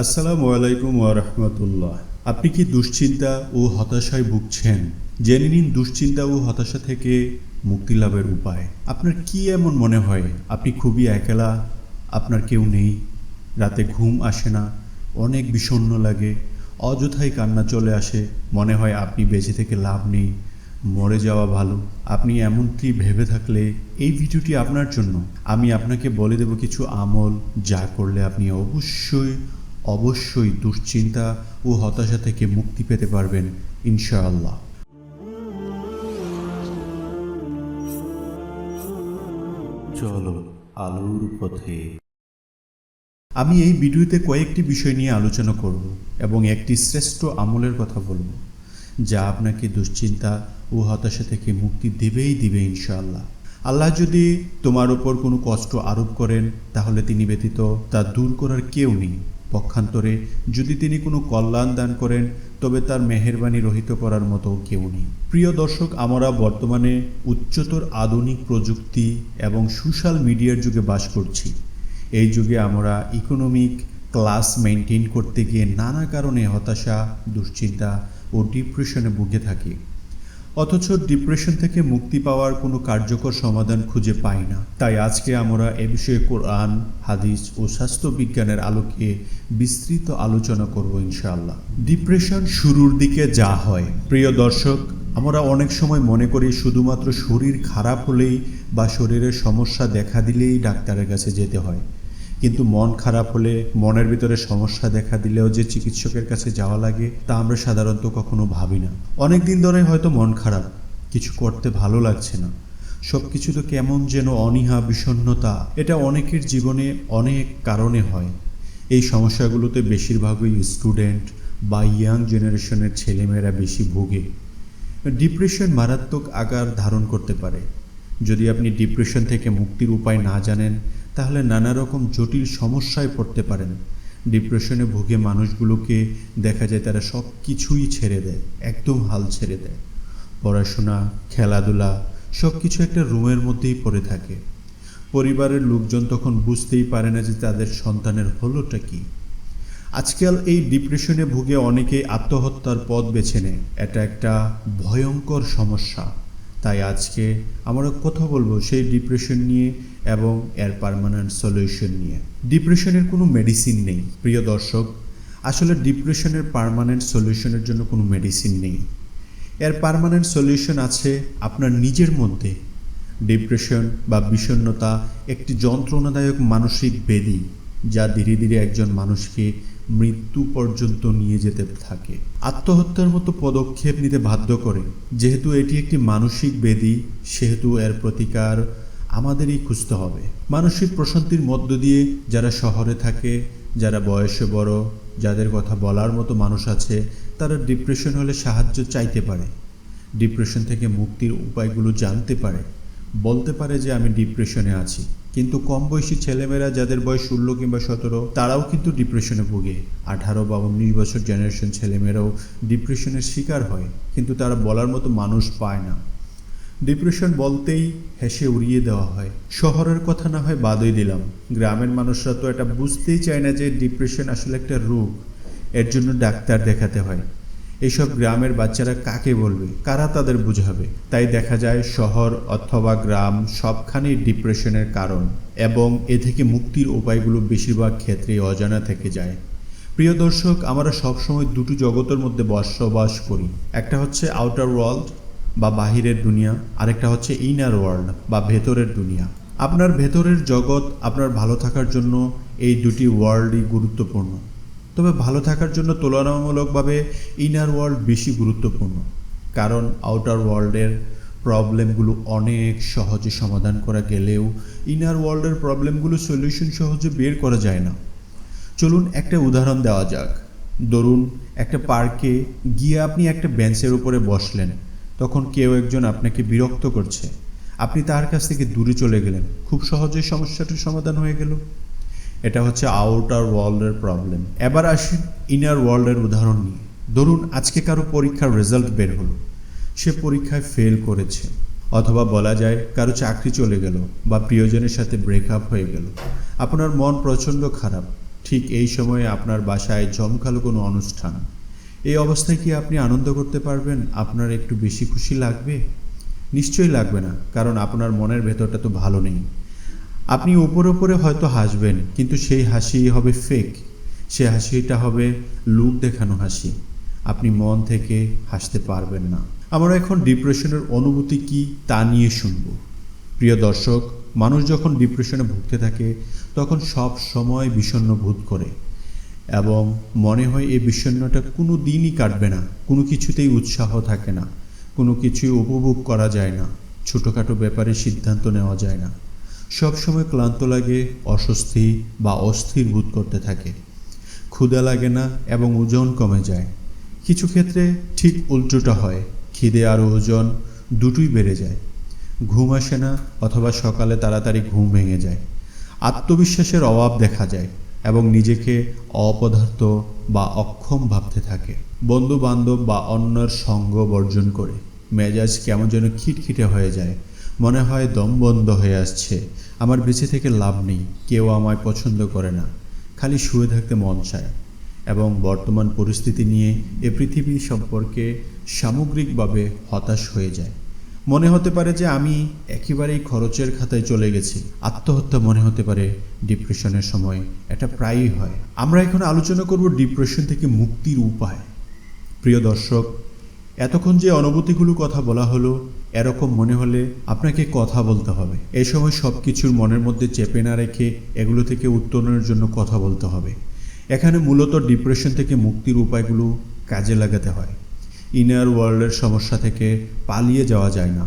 আসসালামু আলাইকুম ওরহমতুল্লাহ আপনি কি দুশ্চিন্তা ও হতাশায় ভুগছেন? জেনে নিন দুশ্চিন্তা ও হতাশা থেকে মুক্তি লাভের উপায়। আপনার কি এমন মনে হয়? আপনি খুবই একলা, আপনার কেউ নেই, রাতে ঘুম আসে না, অনেক বিষণ্ণ লাগে, অযথাই কান্না চলে আসে, মনে হয় আপনি বেঁচে থেকে লাভ নেই, মরে যাওয়া ভালো। আপনি এমনটি ভেবে থাকলে এই ভিডিওটি আপনার জন্য। আমি আপনাকে বলে দেব কিছু আমল যা করলে আপনি অবশ্যই অবশ্যই দুশ্চিন্তা ও হতাশা থেকে মুক্তি পেতে পারবেন ইনশাআল্লাহ। চলো আলোর পথে। আমি এই ভিডিওতে কয়েকটি বিষয় নিয়ে আলোচনা করব এবং একটি শ্রেষ্ঠ আমলের কথা বলব যা আপনাকে দুশ্চিন্তা ও হতাশা থেকে মুক্তি দেবেই দিবে ইনশাআল্লাহ। আল্লাহ যদি তোমার ওপর কোনো কষ্ট আরোপ করেন তাহলে তিনি ব্যতীত তা দূর করার কেউ নেই। পক্ষান্তরে যদি তিনি কোনো কল্যাণ দান করেন, তবে তার মেহেরবানি রহিত করার মতো কেউ নেই। প্রিয় দর্শক, আমরা বর্তমানে উচ্চতর আধুনিক প্রযুক্তি এবং সোশ্যাল মিডিয়ার যুগে বাস করছি। এই যুগে আমরা ইকোনমিক ক্লাস মেনটেন করতে গিয়ে নানা কারণে হতাশা, দুশ্চিন্তা ও ডিপ্রেশনে ভুগে থাকি। অথচ ডিপ্রেশন থেকে মুক্তি পাওয়ার কোনো কার্যকর সমাধান খুঁজে পাই না। তাই আজকে আমরা এ বিষয়ে কোরআন, হাদিস ও স্বাস্থ্য বিজ্ঞানের আলোকে বিস্তৃত আলোচনা করব ইনশাআল্লাহ। ডিপ্রেশন শুরুর দিকে যা হয়। প্রিয় দর্শক, আমরা অনেক সময় মনে করি শুধুমাত্র শরীর খারাপ হলেই বা শরীরের সমস্যা দেখা দিলেই ডাক্তারের কাছে যেতে হয়। কিন্তু মন খারাপ হলে মনের ভিতরে সমস্যা দেখা দিলেও যে চিকিৎসকের কাছে যাওয়া লাগে, তা আমরা সাধারণত কখনো ভাবি না। অনেক দিন ধরে হয়তো মন খারাপ, কিছু করতে ভালো লাগছে না। সব কিছু তো কেমন যেন অনীহা, বিষণ্ণতা, এটা অনেকের জীবনে অনেক কারণে হয়। এই সমস্যাগুলোতে বেশিরভাগই স্টুডেন্ট বা ইয়াং জেনারেশনের ছেলেমেয়েরা বেশি ভোগে। ডিপ্রেশন মারাত্মক আকার ধারণ করতে পারে। যদি আপনি ডিপ্রেশন থেকে মুক্তির উপায় না জানেন তাহলে নানা রকম জটিল সমস্যায় পড়তে পারেন। ডিপ্রেশনে ভুগে মানুষগুলোকে দেখা যায় তারা সব কিছুই ছেড়ে দেয়, একদম হাল ছেড়ে দেয়। পড়াশোনা, খেলাধুলা সব কিছু একটা রুমের মধ্যেই পড়ে থাকে। পরিবারের লোকজন তখন বুঝতেই পারে না যে তাদের সন্তানের হলোটা কী। আজকাল এই ডিপ্রেশনে ভুগে অনেকেই আত্মহত্যার পথ বেছে নেয়। এটা একটা ভয়ঙ্কর সমস্যা। তাই আজকে আমরা কথা বলব সেই ডিপ্রেশন নিয়ে এবং এর পারমানেন্ট সলিউশন নিয়ে। ডিপ্রেশনের কোনো মেডিসিন নেই, প্রিয় দর্শক। আসলে ডিপ্রেশনের পারমানেন্ট সলিউশনের জন্য কোনো মেডিসিন নেই। এর পারমানেন্ট সলিউশন আছে আপনার নিজের মধ্যে। ডিপ্রেশন বা বিষণ্ণতা একটি যন্ত্রণাদায়ক মানসিক বেদি, যা ধীরে ধীরে একজন মানুষকে মৃত্যু পর্যন্ত নিয়ে যেতে থাকে। আত্মহত্যার মতো পদক্ষেপ নিতে বাধ্য করে। যেহেতু এটি একটি মানসিক বেদি, সেহেতু এর প্রতিকার আমাদেরই খুঁজতে হবে। মানসিক প্রশান্তির মধ্য দিয়ে যারা শহরে থাকে, যারা বয়সে বড়, যাদের কথা বলার মতো মানুষ আছে, তারা ডিপ্রেশন হলে সাহায্য চাইতে পারে। ডিপ্রেশন থেকে মুক্তির উপায়গুলো জানতে পারে। বলতে পারে যে আমি ডিপ্রেশনে আছি। কিন্তু কম বয়সী ছেলেমেয়েরা যাদের বয়স ষোলো কিংবা সতেরো, তারাও কিন্তু ডিপ্রেশনে ভোগে। আঠারো বা উনিশ বছর জেনারেশন ছেলেমেয়েরাও ডিপ্রেশনের শিকার হয়, কিন্তু তারা বলার মতো মানুষ পায় না। ডিপ্রেশন বলতেই হেসে উড়িয়ে দেওয়া হয়। শহরের কথা না হয় বাদই দিলাম। গ্রামের মানুষরা তো এটা বুঝতেই চায় না যে ডিপ্রেশন আসলে একটা রোগ। এর জন্য ডাক্তার দেখাতে হয়। এইসব গ্রামের বাচ্চারা কাকে বলবে? কারা তাদের বুঝাবে? তাই দেখা যায় শহর অথবা গ্রাম সবখানেই ডিপ্রেশনের কারণ এবং এ থেকে মুক্তির উপায়গুলো বেশিরভাগ ক্ষেত্রেই অজানা থেকে যায়। প্রিয় দর্শক, আমরা সবসময় দুটো জগতের মধ্যে বসবাস করি। একটা হচ্ছে আউটার ওয়ার্ল্ড বা বাহিরের দুনিয়া, আরেকটা হচ্ছে ইনার ওয়ার্ল্ড বা ভেতরের দুনিয়া। আপনার ভেতরের জগৎ আপনার ভালো থাকার জন্য এই দুটি ওয়ার্ল্ডই গুরুত্বপূর্ণ। তবে ভালো থাকার জন্য তুলনামূলকভাবে ইনার ওয়ার্ল্ড বেশি গুরুত্বপূর্ণ, কারণ আউটার ওয়ার্ল্ডের প্রবলেমগুলো অনেক সহজে সমাধান করা গেলেও ইনার ওয়ার্ল্ডের প্রবলেমগুলো সলিউশন সহজে বের করা যায় না। চলুন একটা উদাহরণ দেওয়া যাক। ধরুন, একটা পার্কে গিয়ে আপনি একটা বেঞ্চের উপরে বসলেন, তখন কেউ একজন আপনাকে বিরক্ত করছে। আপনি তার কাছ থেকে দূরে চলে গেলেন। খুব সহজেই সমস্যাটির সমাধান হয়ে গেল। এটা হচ্ছে আউটার ওয়ার্ল্ডের প্রবলেম এবার আসি ইনার ওয়ার্ল্ডের উদাহরণ নিয়ে। ধরুন, আজকে কারও পরীক্ষার রেজাল্ট বের হলো। সে পরীক্ষায় ফেল করেছে। অথবা বলা যায়, কারও চাকরি চলে গেল বা প্রিয়জনের সাথে ব্রেকআপ হয়ে গেল। আপনার মন প্রচণ্ড খারাপ। ঠিক এই সময়ে আপনার বাসায় জমকালো কোনো অনুষ্ঠান। এই অবস্থায় কি আপনি আনন্দ করতে পারবেন? আপনার একটু বেশি খুশি লাগবে? নিশ্চয়ই লাগবে না, কারণ আপনার মনের ভেতরটা তো ভালো নেই। আপনি উপরে ওপরে হয়তো হাসবেন, কিন্তু সেই হাসি হবে ফেক সে হাসিটা হবে লুক দেখানো হাসি। আপনি মন থেকে হাসতে পারবেন না। আমরা এখন ডিপ্রেশনের অনুভূতি কি তা নিয়ে শুনব। প্রিয় দর্শক, মানুষ যখন ডিপ্রেশনে ভুগতে থাকে, তখন সব সময় বিষণ্ণ বোধ করে এবং মনে হয় এই বিষণ্ণটা কোনো দিনই কাটবে না, কোনো কিছুতেই উৎসাহ থাকে না, কোনো কিছুই উপভোগ করা যায় না, ছোটোখাটো ব্যাপারে সিদ্ধান্ত নেওয়া যায় না। সব সময় ক্লান্ত লাগে, অস্বস্তি বা অস্থির বোধ করতে থাকে। ক্ষুদা লাগে না এবং ওজন কমে যায়। কিছু ক্ষেত্রে ঠিক উল্টোটা হয়, খিদে আর ওজন দুটোই বেড়ে যায়। ঘুম আসে না অথবা সকালে তাড়াতাড়ি ঘুম ভেঙে যায়। আত্মবিশ্বাসের অভাব দেখা যায় এবং নিজেকে অপদার্থ বা অক্ষম ভাবতে থাকে। বন্ধু বান্ধব বা অন্যর সঙ্গ বর্জন করে। মেজাজ কেমন যেন খিটখিটে হয়ে যায়। মনে হয় দম বন্ধ হয়ে আসছে। আমার বেঁচে থেকে লাভ নেই, কেউ আমায় পছন্দ করে না। খালি শুয়ে থাকতে মন চায়। এবং বর্তমান পরিস্থিতি নিয়ে এ পৃথিবী সম্পর্কে সামগ্রিকভাবে হতাশ হয়ে যায়। মনে হতে পারে যে আমি একেবারেই খরচের খাতায় চলে গেছি। আত্মহত্যা মনে হতে পারে ডিপ্রেশনের সময়। এটা প্রায়ই হয়। আমরা এখন আলোচনা করব ডিপ্রেশন থেকে মুক্তির উপায়। প্রিয় দর্শক এতক্ষণ যে অনুভূতিগুলো কথা বলা হলো, এরকম মনে হলে আপনাকে কথা বলতে হবে। এই সময় সব কিছুর মনের মধ্যে চেপে না রেখে এগুলো থেকে উত্তরণের জন্য কথা বলতে হবে। এখানে মূলত ডিপ্রেশন থেকে মুক্তির উপায়গুলো কাজে লাগাতে হয়। ইনার ওয়ার্ল্ডের সমস্যা থেকে পালিয়ে যাওয়া যায় না।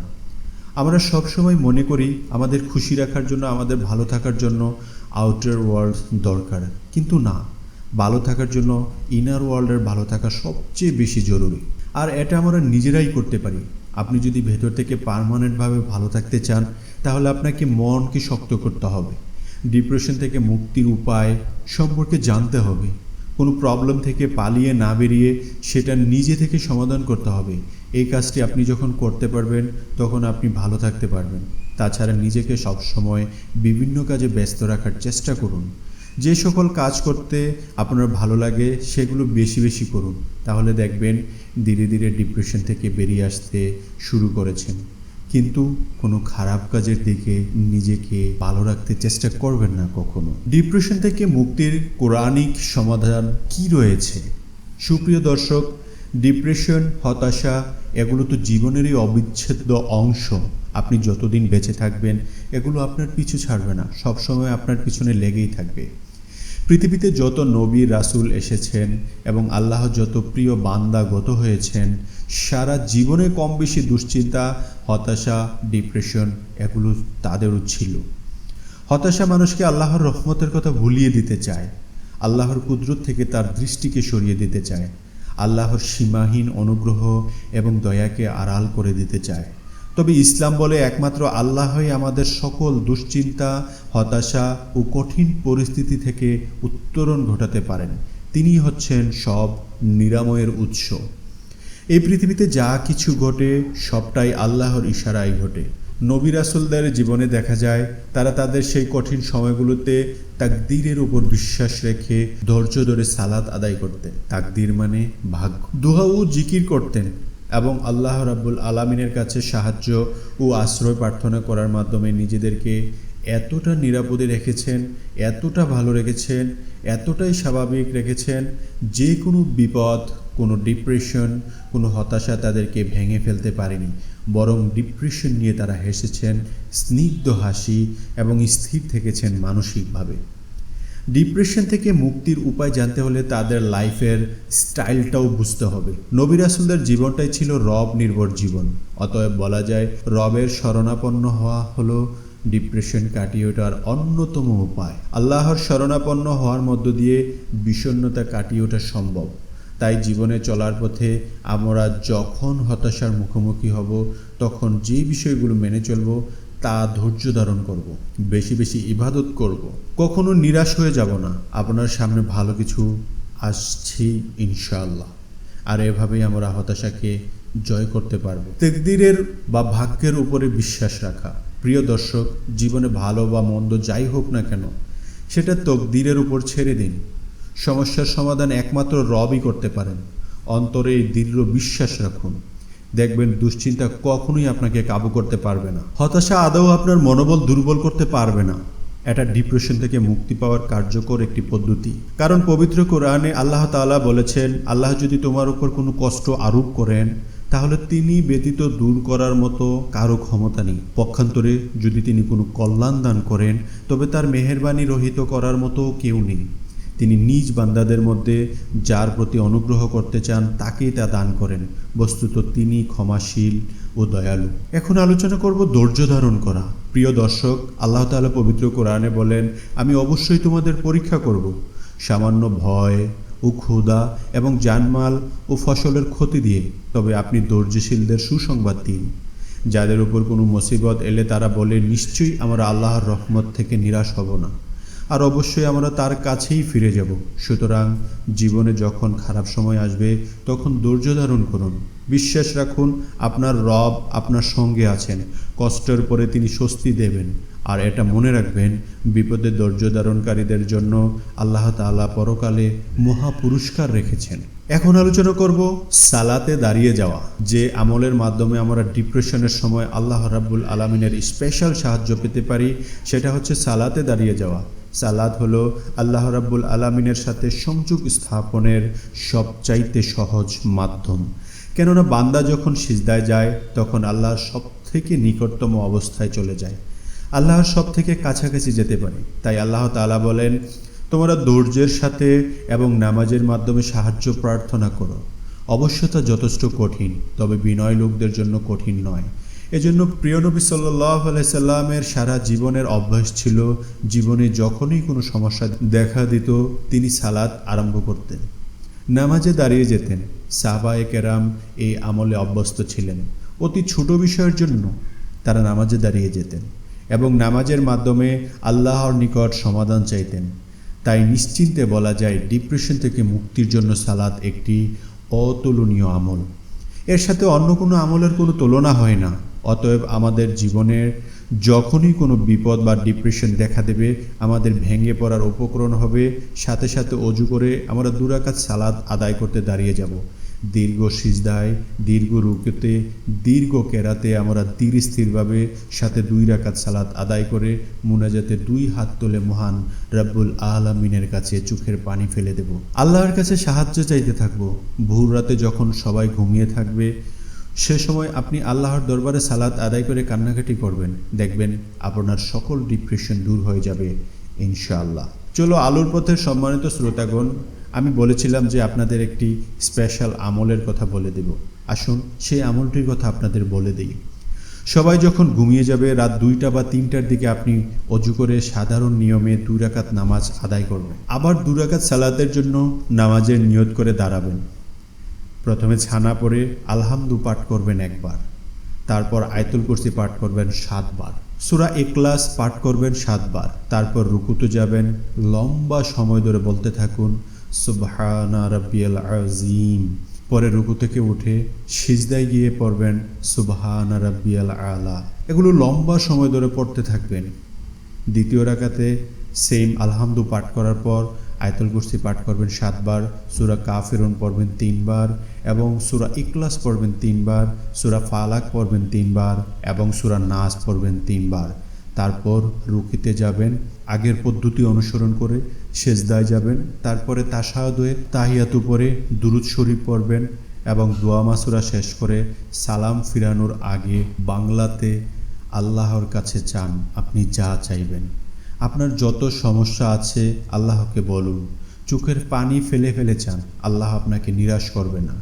আমরা সবসময় মনে করি আমাদের খুশি রাখার জন্য, আমাদের ভালো থাকার জন্য আউটার ওয়ার্ল্ড দরকার। কিন্তু না, ভালো থাকার জন্য ইনার ওয়ার্ল্ডের ভালো থাকা সবচেয়ে বেশি জরুরি। আর এটা আমরা নিজেরাই করতে পারি। আপনি যদি ভেতর থেকে পারমানেন্টভাবে ভালো থাকতে চান, তাহলে আপনাকে মনকে শক্ত করতে হবে। ডিপ্রেশন থেকে মুক্তির উপায় সম্পর্কে জানতে হবে। কোনো প্রবলেম থেকে পালিয়ে না বেরিয়ে সেটা নিজে থেকে সমাধান করতে হবে। এই কাজটি আপনি যখন করতে পারবেন, তখন আপনি ভালো থাকতে পারবেন। তাছাড়া নিজেকে সবসময় বিভিন্ন কাজে ব্যস্ত রাখার চেষ্টা করুন। যে সকল কাজ করতে আপনার ভালো লাগে, সেগুলো বেশি বেশি করুন। তাহলে দেখবেন ধীরে ধীরে ডিপ্রেশন থেকে বেরিয়ে আসতে শুরু করেছেন। কিন্তু কোনো খারাপ কাজের দিকে নিজেকে ভালো রাখতে চেষ্টা করবেন না কখনো। ডিপ্রেশন থেকে মুক্তির কোরআনিক সমাধান কি রয়েছে? সুপ্রিয় দর্শক ডিপ্রেশন হতাশা এগুলো তো জীবনেরই অবিচ্ছেদ্য অংশ। আপনি যতদিন বেঁচে থাকবেন, এগুলো আপনার পিছু ছাড়বে না। সবসময় আপনার পিছনে লেগেই থাকবে। পৃথিবীতে যত নবী, রাসূল এসেছেন এবং আল্লাহ যত প্রিয় বান্দা গত হয়েছেন, সারা জীবনে কম বেশি দুশ্চিন্তা, হতাশা, ডিপ্রেশন এগুলো তাদেরও ছিল। হতাশা মানুষকে আল্লাহর রহমতের কথা ভুলিয়ে দিতে চায়, আল্লাহর কুদরত থেকে তার দৃষ্টিকে সরিয়ে দিতে চায়, আল্লাহর সীমাহীন অনুগ্রহ এবং দয়াকে আড়াল করে দিতে চায়। তবে ইসলাম বলে একমাত্র আল্লাহই আমাদের সকল দুশ্চিন্তা, হতাশা ও কঠিন পরিস্থিতি থেকে উত্তরণ ঘটাতে পারেন। তিনি হচ্ছেন সব নিরাময়ের উৎস। এই পৃথিবীতে যা কিছু ঘটে, সবটাই আল্লাহর ইশারায় ঘটে। নবী রাসুলদের জীবনে দেখা যায়, তারা তাদের সেই কঠিন সময়গুলোতে তাকদীরের উপর বিশ্বাস রেখে ধৈর্য ধরে সালাত আদায় করতেন। তাকদীর মানে ভাগ্য। দুহা ও জিকির করতেন। এবং আল্লাহ রাব্বুল আলামিনের কাছে সাহায্য ও আশ্রয় প্রার্থনা করার মাধ্যমে নিজেদেরকে এতটা নিরাপদে রেখেছেন, এতটা ভালো রেখেছেন, এতটাই স্বাভাবিক রেখেছেন, যে কোনো বিপদ, কোনো ডিপ্রেশন কোনো হতাশা তাদেরকে ভেঙে ফেলতে পারেনি। বরং ডিপ্রেশন নিয়ে তারা হেসেছেন, স্নিগ্ধ হাসি এবং স্থির থেকেছেন মানসিকভাবে। ডিপ্রেশন থেকে মুক্তির উপায় জানতে হলে তাদের লাইফের স্টাইলটাও বুঝতে হবে। নবী রাসুলদের জীবনটাই ছিল রব নির্ভর জীবন। অতএব বলা যায়, রবের শরণাপন্ন হওয়া হলো ডিপ্রেশন কাটিয়ে ওঠার অন্যতম উপায়। আল্লাহর শরণাপন্ন হওয়ার মধ্য দিয়ে বিষণ্ণতা কাটিয়ে ওঠা সম্ভব। তাই জীবনে চলার পথে আমরা যখন হতাশার মুখোমুখি হব, তখন যে বিষয়গুলো মেনে চলব তা ধৈর্য ধারণ করব। বেশি বেশি ইবাদত করব। কখনো নিরাশ হয়ে যাব না। আপনার সামনে ভালো কিছু আসছি, ইনশাআল্লাহ। আর এভাবেই আমরা হতাশাকে জয় করতে পারব। তেকদিরের বা ভাগ্যের উপরে বিশ্বাস রাখা। প্রিয় দর্শক, জীবনে ভালো বা মন্দ যাই হোক না কেন, সেটা তকদিরের উপর ছেড়ে দিন। সমস্যার সমাধান একমাত্র রবই করতে পারেন। অন্তরে দৃঢ় বিশ্বাস রাখুন। দেখবেন দুশ্চিন্তা কখনোই আপনাকে কাবু করতে পারবে না। হতাশা আদৌ আপনার মনোবল দুর্বল করতে পারবে না। এটা ডিপ্রেশন থেকে মুক্তি পাওয়ার কার্যকর একটি পদ্ধতি। কারণ পবিত্র কোরআনে আল্লাহ তাআলা বলেছেন, আল্লাহ যদি তোমার উপর কোনো কষ্ট আরোপ করেন, তাহলে তিনি ব্যতীত দূর করার মতো কারও ক্ষমতা নেই। পক্ষান্তরে যদি তিনি কোনো কল্যাণ দান করেন, তবে তার মেহেরবানি রহিত করার মতো কেউ নেই। তিনি নিজ বান্দাদের মধ্যে যার প্রতি অনুগ্রহ করতে চান, তাকেই তা দান করেন। বস্তুত তিনি ক্ষমাশীল ও দয়ালু। এখন আলোচনা করব ধৈর্য ধারণ করা। প্রিয় দর্শক, আল্লাহ তাআলা পবিত্র কোরআনে বলেন, আমি অবশ্যই তোমাদের পরীক্ষা করব। সামান্য ভয় ও ক্ষুধা এবং জানমাল ও ফসলের ক্ষতি দিয়ে, তবে আপনি ধৈর্যশীলদের সুসংবাদ দিন। যাদের উপর কোনো মুসিবত এলে তারা বলে, নিশ্চয়ই আমরা আল্লাহর রহমত থেকে নিরাশ হব না আর অবশ্যই আমরা তার কাছেই ফিরে যাব। সুতরাং জীবনে যখন খারাপ সময় আসবে, তখন ধৈর্য ধারণ করুন। বিশ্বাস রাখুন, আপনার রব আপনার সঙ্গে আছেন। কষ্টের পরে তিনি স্বস্তি দেবেন। আর এটা মনে রাখবেন, বিপদে ধৈর্য ধারণকারীদের জন্য আল্লাহ তাআলা পরকালে মহা পুরস্কার রেখেছেন। এখন আলোচনা করব সালাতে দাঁড়িয়ে যাওয়া, যে আমলের মাধ্যমে আমরা ডিপ্রেশনের সময় আল্লাহ রাব্বুল আলমিনের স্পেশাল সাহায্য পেতে পারি, সেটা হচ্ছে সালাতে দাঁড়িয়ে যাওয়া। সালাদ হলো আল্লাহ রাব্বুল আলমিনের সাথে সংযোগ স্থাপনের সবচাইতে সহজ মাধ্যম। কেননা বান্দা যখন সিজদায় যায়, তখন আল্লাহর সব থেকে নিকটতম অবস্থায় চলে যায়। আল্লাহর সব থেকে কাছাকাছি যেতে পারে। তাই আল্লাহ তালা বলেন, তোমরা ধৈর্যের সাথে এবং নামাজের মাধ্যমে সাহায্য প্রার্থনা করো। অবশ্য তা যথেষ্ট কঠিন, তবে বিনয় লোকদের জন্য কঠিন নয়। এজন্য প্রিয় নবী সাল্লাহ সাল্লামের সারা জীবনের অভ্যাস ছিল জীবনে যখনই কোনো সমস্যা দেখা দিত, তিনি সালাত আরম্ভ করতেন। নামাজে দাঁড়িয়ে যেতেন। সাহবায়ে কেরাম এই আমলে অভ্যস্ত ছিলেন। অতি ছোট বিষয়ের জন্য তারা নামাজে দাঁড়িয়ে যেতেন এবং নামাজের মাধ্যমে আল্লাহর নিকট সমাধান চাইতেন। তাই নিশ্চিন্তে বলা যায়, ডিপ্রেশন থেকে মুক্তির জন্য সালাত একটি অতুলনীয় আমল। এর সাথে অন্য কোনো আমলের কোনো তুলনা হয় না। অতএব আমাদের জীবনের যখনই কোনো বিপদ বা ডিপ্রেশন দেখা দেবে, আমাদের ভেঙে পড়ার উপকরণ হবে। সাথে সাথে অজু করে আমরা দুরাকাত সালাদ আদায় করতে দাঁড়িয়ে যাব। দীর্ঘ সিজদায়, দীর্ঘ রুকেতে, দীর্ঘ কেরাতে আমরা ধীর স্থিরভাবে সাথে দুই রাকাত সালাত আদায় করে মুনাজাতে দুই হাত তোলে মহান রব্বুল আলমিনের কাছে চোখের পানি ফেলে দেব। আল্লাহর কাছে সাহায্য চাইতে থাকব। ভোর রাতে যখন সবাই ঘুমিয়ে থাকবে সে সময় আপনি আল্লাহর দরবারে সালাদ আদায় করে কান্নাকাটি করবেন। দেখবেন আপনার সকল ডিপ্রেশন দূর হয়ে যাবে, ইনশাআল্লাহ। চলো আলোর পথের সম্মানিত শ্রোতাগণ, আমি বলেছিলাম যে আপনাদের একটি স্পেশাল আমলের কথা বলে দেব। আসুন, সেই আমলটির কথা আপনাদের বলে দিই। সবাই যখন ঘুমিয়ে যাবে, রাত দুইটা বা তিনটার দিকে আপনি অজু করে সাধারণ নিয়মে দুই রাকাত নামাজ আদায় করবেন। আবার দুই রাকাত সালাতের জন্য নামাজের নিয়ত করে দাঁড়াবেন। প্রথমে ছানা পরে আলহামদু পাঠ করবেন একবার। তারপর আয়তুল কুরসি পাঠ করবেন সাতবার। সুরা এক্লাস পাঠ করবেন সাতবার। তারপর রুকুতে যাবেন, লম্বা সময় ধরে বলতে থাকুন, সুবহানা রাব্বিয়াল আজিম পরে রুকু থেকে উঠে সিজদায় গিয়ে পড়বেন, সুবহানা রাব্বিয়াল আলা। এগুলো লম্বা সময় ধরে পড়তে থাকবেন। দ্বিতীয় রাকাতে সেম আলহামদু পাঠ করার পর আয়তুল কুরসি পাঠ করবেন সাতবার, সুরা কাফিরুন পড়বেন তিনবার এবং সুরা ইকলাস পড়বেন তিনবার, সুরা ফালাক পড়বেন তিনবার এবং সুরা নাস পড়বেন তিনবার। তারপর রুকিতে যাবেন, আগের পদ্ধতি অনুসরণ করে সেজদায় যাবেন, তারপরে তাসায়দ হয়ে তাহিয়াতু পরে দুরুদ শরীফ পড়বেন এবং দোয়া মাসুরা শেষ করে সালাম ফিরানোর আগে বাংলাতে আল্লাহর কাছে চান, আপনি যা চাইবেন। আপনার যত সমস্যা আছে, আল্লাহকে বলুন। চোখের পানি ফেলে ফেলে চান, আল্লাহ আপনাকে নিরাশ করবে না।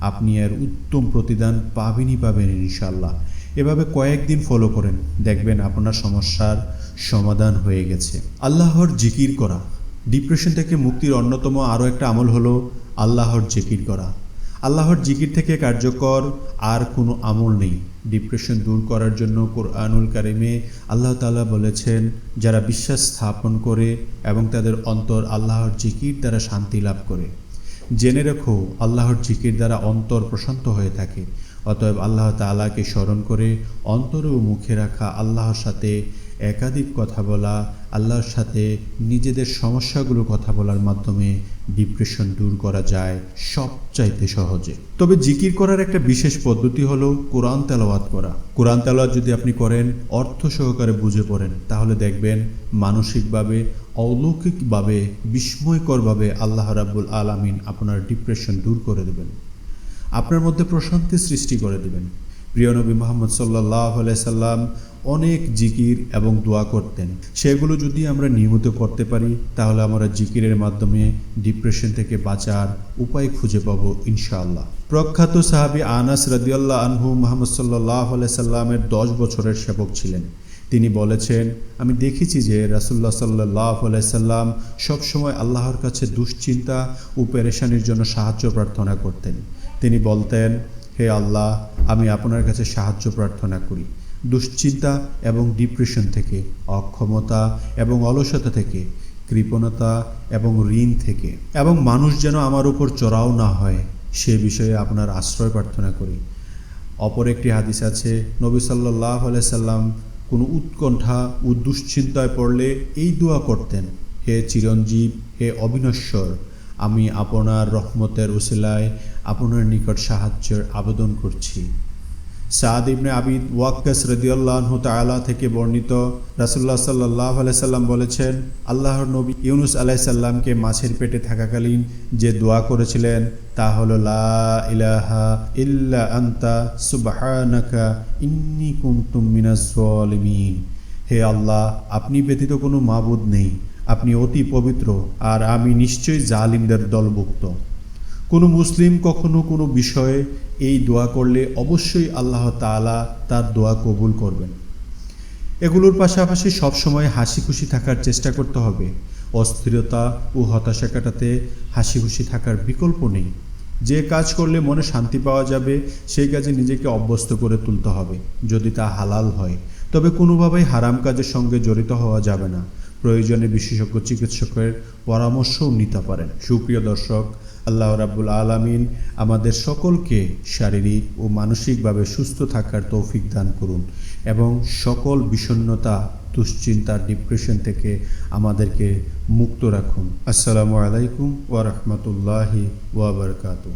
আপনি এর উত্তম প্রতিদান পাবেনই পাবেন ইনশাল্লাহ এভাবে কয়েকদিন ফলো করেন, দেখবেন আপনার সমস্যার সমাধান হয়ে গেছে। আল্লাহর জিকির করা। ডিপ্রেশন থেকে মুক্তির অন্যতম আরও একটা আমল হলো আল্লাহর জিকির করা। আল্লাহর জিকির থেকে কার্যকর আর কোনো আমল নেই। ডিপ্রেশন দূর করার জন্য কোরআনুল কারিমে আল্লাহ তাআলা বলেছেন, যারা বিশ্বাস স্থাপন করে এবং তাদের অন্তর আল্লাহর জিকির দ্বারা শান্তি লাভ করে। জেনে রেখো, আল্লাহর জিকির দ্বারা অন্তর প্রশান্ত হয়ে থাকে। অতএব আল্লাহ তাআলাকে স্মরণ করে অন্তর ও মুখে রাখা আল্লাহর সাথে একাধিক কথা বলা, আল্লাহর সাথে নিজেদের সমস্যাগুলো কথা বলার মাধ্যমে ডিপ্রেশন দূর করা যায় সবচাইতে সহজে। তবে জিকির করার একটা বিশেষ পদ্ধতি হলো কোরআন তেলাওয়াত করা। কোরআন তেলাওয়াত যদি আপনি করেন, অর্থ সহকারে বুঝে পড়েন, তাহলে দেখবেন মানসিকভাবে, অলৌকিকভাবে, বিস্ময়করভাবে আল্লাহ রাব্বুল আলামিন আপনার ডিপ্রেশন দূর করে দেবেন। আপনার মধ্যে প্রশান্তি সৃষ্টি করে দেবেন। প্রিয় নবী মোহাম্মদ সাল্লাহ সাল্লাম অনেক জিকির এবং দোয়া করতেন। সেগুলো যদি আমরা নিয়মিত করতে পারি, তাহলে আমরা জিকিরের মাধ্যমে ডিপ্রেশন থেকে বাঁচার উপায় খুঁজে পাবো ইনশাআল্লাহ। প্রখ্যাত সাহাবি আনাস রাদিয়াল্লাহ আনহু মোহাম্মদ সাল্লাহ সাল্লামের দশ বছরের সেবক ছিলেন। তিনি বলেছেন, আমি দেখেছি যে রাসুল্লাহ সাল্লাহ সাল্লাম সবসময় আল্লাহর কাছে দুশ্চিন্তা ও পেরেশানির জন্য সাহায্য প্রার্থনা করতেন। তিনি বলতেন, হে আল্লাহ, আমি আপনার কাছে সাহায্য প্রার্থনা করি। দুশ্চিন্তা এবং ডিপ্রেশন থেকে, অক্ষমতা এবং অলসতা থেকে, কৃপণতা এবং ঋণ থেকে। এবং মানুষ যেন আমার উপর চড়াও না হয়, সে বিষয়ে আপনার আশ্রয় প্রার্থনা করি। অপর একটি হাদিস আছে, নবী সাল্লাহ সাল্লাম কোনো উৎকণ্ঠা ও দুশ্চিন্তায় পড়লে এই দোয়া করতেন, হে চিরঞ্জীব, হে অবিনশ্বর, আমি আপনার রহমতের উসিলায় আপনার নিকট সাহায্যের আবেদন করছি। সাদ ইবনে আবিদ ওয়াক্কাস রদিয়াল্লাহ তালা থেকে বর্ণিত রাসুল্লাহ সাল্লাহ সাল্লাম বলেছেন, আল্লাহর নবী ইউনুস আলাইসাল্লামকে মাছের পেটে থাকাকালীন যে দোয়া করেছিলেন তা হলো, লা ইলাহা ইল্লা আন্তা, সুবাহানাকা ইন্নি জালিমিন হে আল্লাহ, আপনি ব্যতীত কোনো মাবুদ নেই, আপনি অতি পবিত্র আর আমি নিশ্চয়ই জালিমদের দলভুক্ত। কোনো মুসলিম কখনো কোনো বিষয়ে এই দোয়া করলে অবশ্যই আল্লাহ তাআলা তার দোয়া কবুল করবেন। এগুলোর পাশাপাশি সবসময় হাসি খুশি থাকার চেষ্টা করতে হবে। অস্থিরতা ও হতাশা কাটাতে হাসি খুশি থাকার বিকল্প নেই। যে কাজ করলে মনে শান্তি পাওয়া যাবে, সেই কাজে নিজেকে অভ্যস্ত করে তুলতে হবে, যদি তা হালাল হয়। তবে কোনোভাবেই হারাম কাজের সঙ্গে জড়িত হওয়া যাবে না। প্রয়োজনে বিশেষজ্ঞ চিকিৎসকের পরামর্শও নিতে পারেন। সুপ্রিয় দর্শক আল্লাহ রাব্বুল আলামিন আমাদের সকলকে শারীরিক ও মানসিকভাবে সুস্থ থাকার তৌফিক দান করুন এবং সকল বিষণ্নতা দুশ্চিন্তা ডিপ্রেশন থেকে আমাদেরকে মুক্ত রাখুন। আসসালামু আলাইকুম ওয়া বারাকাতুহু।